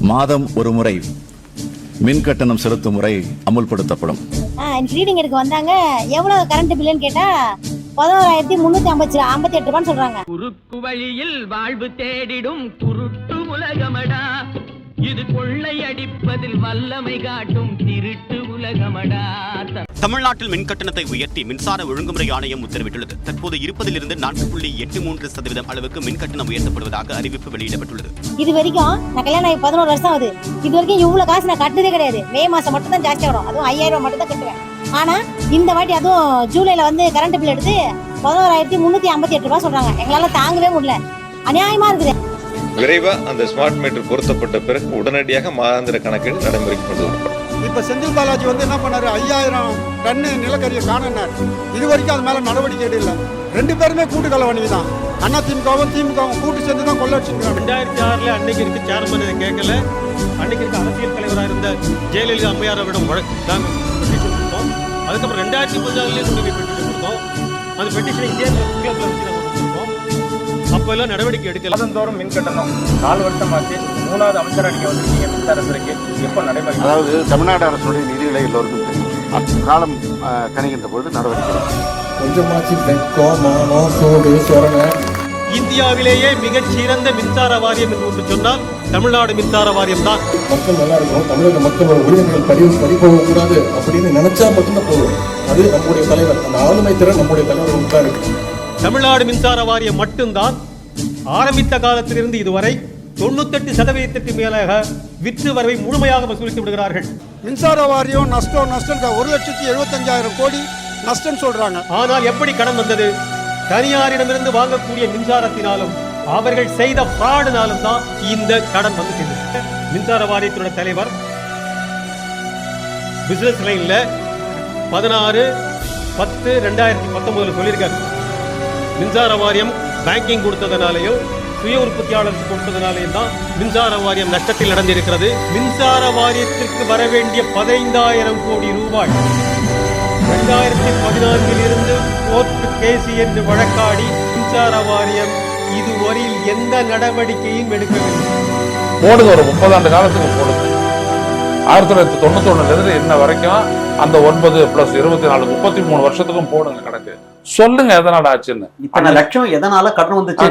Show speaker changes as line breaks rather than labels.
மாதம் ஒரு முறை மின் கட்டணம் செலுத்தும் முறை அமுல்படுத்தப்படும்.
ரீடிங் எடுக்க வந்தாங்க. எவ்வளவு கரண்ட் பில்லுன்னு கேட்டா பதினோராயிரத்தி முன்னூத்தி ஐம்பத்தி ஐம்பத்தி எட்டு ரூபான்னு சொல்றாங்க.
குறுக்கு வழியில் வாழ்வு தேடிடும் குருட்டு உலகமடா. இது கொள்ளை அடிப்பதில் வல்லமை காட்டும் திருட்டு உலகமடா.
தமிழ்நாட்டில் மின் கட்டணத்தை உயர்த்தி மின்சார ஒழுங்குமுறை ஆணையம் உத்தரவிட்டுள்ளது. தற்போது இருப்பதிலிருந்து நான்கு புள்ளி எட்டு மூன்று சதவீதம் அளவுக்கு மின் கட்டணம் உயர்த்தப்படுவதாக அறிவிப்பு வெளியிடப்பட்டுள்ளது.
இது வரைக்கும் நான் கல்யாணம் ஆகி பதினோரு வருஷம் ஆகுது. இது வரைக்கும் இவ்வளவு காசு நான் கட்டுனதே கிடையாது. மே மாசம் மட்டும் தான் ஜாஸ்தி வரும். அதுவும் ஐயாயிரம் ரூபாய் மட்டும் தான் கட்டுவேன். ஆனா இந்த வாட்டி அதுவும் ஜூலைல வந்து கரண்ட் பில் எடுத்து பதினோராயிரத்தி முன்னூத்தி ஐம்பத்தி எட்டு ரூபாய் சொல்றாங்க. எங்களால தாங்கவே முடியல. அநியாயமா இருக்குது.
விரைவா அந்த ஸ்மார்ட் மீட்டர் பொருத்தப்பட்ட பிறகு உடனடியாக மாதாந்திர கணக்கீடு நடைமுறைக்கு கொண்டு வரப்படும்.
இப்ப செந்தில் பாலாஜி வந்து என்ன பண்ணாரு? ஐயாயிரம் டன்னு நிலக்கரியை காணனார். இது வரைக்கும் அது மேல நடவடிக்கை எடுக்கல ரெண்டு பேருமே கூட்டு கலவணி தான் அண்ணா திமுகவும் திமுகவும் கூட்டு சேர்ந்து தான் கொள்ளடிச்சுக்கிறாங்க
ரெண்டாயிரத்தி ஆறுல அன்னைக்கு இருக்க சேர்மன் இதை கேட்கல. அன்னைக்கு இருக்க அரசியல் தலைவராக இருந்த ஜெயலலிதா அம்மையார் அவரிடம் வழ- நாங்க பெட்டிஷன் கொடுத்தோம். அதுக்கப்புறம் ரெண்டாயிரத்தி பதினாலுலேயே கொண்டு போய் பெட்டிஷன் கொடுத்தோம். அந்த பெட்டிஷனை இந்தியா வச்சு நாங்கள் கொடுத்துருக்கோம் அப்போ எல்லாம் நடவடிக்கை எடுக்கல.
மாதந்தோறும் மின் கட்டணம் நாலு வருஷமாச்சு மூணாவது அமைச்சராக நீங்க வந்திருக்கீங்க மின்சாரத்துறைக்கு எப்போ நடைமுறை
அதாவது தமிழ்நாடு அரசுடைய நிதிகளை எல்லோருக்கும் தெரியும். காலம் அஹ், கணிகின்ற பொழுது நடவடிக்கை.
கொஞ்சமாச்சு வெக்கம் மானம் சூடு சொரணை.
இந்தியாவிலேயே மிகச் சிறந்த மின்சார வாரியம் என்று சொன்னால் தமிழ்நாடு மின்சார வாரியம் தான்.
மக்கள் நல்லா இருக்கும் தமிழக மக்களோட உரிமைகள் பறி பறி போகக்கூடாது அப்படின்னு நினைச்சா மட்டும்தான் போதும். அது நம்முடைய தலைவர் அந்த ஆளுமை திறன் நம்முடைய தலைவர் தான் இருக்கு
தமிழ்நாடு மின்சார வாரியம் மட்டும்தான் ஆரம்பித்த காலத்திலிருந்து இதுவரை தொண்ணூத்தெட்டு சதவீதத்திற்கு மேலாக விற்று வரவை முழுமையாக வசூலித்து விடுகிறார்கள்.
மின்சார வாரியம் நஷ்டம் நஷ்டம் ஒரு லட்சத்தி எழுபத்தஞ்சாயிரம் கோடி நஷ்டம் சொல்றாங்க.
ஆனால் எப்படி கடன் வந்தது? தனியாரிடமிருந்து வாங்கக்கூடிய மின்சாரத்தினாலும் அவர்கள் செய்த ஃப்ராடுனாலும் தான் இந்த கடன் வந்து சேர்ந்தது மின்சார வாரியத்தினுடைய தலைவர் பிசினஸ் லைன்ல பதினாறு பத்து ரெண்டாயிரத்தி பத்தொன்பதுல சொல்லியிருக்காரு. மின்சார வாரியம் பேங்கிங் கொடுத்ததுனாலையும் சுய உற்பத்தியாளருக்கு கொடுத்ததுனாலையும் தான் மின்சார வாரியம் நஷ்டத்தில் நடந்திருக்கிறது மின்சார வாரியத்திற்கு வர வேண்டிய பதினைந்தாயிரம் கோடி ரூபாய். இரண்டாயிரத்தி பதினான்கில் இருந்து கோர்ட்டு கேசி என்று வழக்காடி மின்சார வாரியம் இதுவரையில் எந்த நடவடிக்கையும் எடுக்கவில்லை.
போடுங்க ஒரு முப்பது ஆண்டு காலத்துக்கு போடுங்க ஆயிரத்தி தொள்ளாயிரத்தி தொண்ணூத்தி ஒண்ணுல இருந்து இன்ன வரைக்கும் அந்த ஒன்பது பிளஸ் இருபத்தி நாலு முப்பத்தி மூணு வருஷத்துக்கும் போடுங்க கணக்கு. சொல்லுங்க எதனால ஆச்சுன்னு.
இத்தனை லட்சம் எதனால கடன் வந்துச்சு?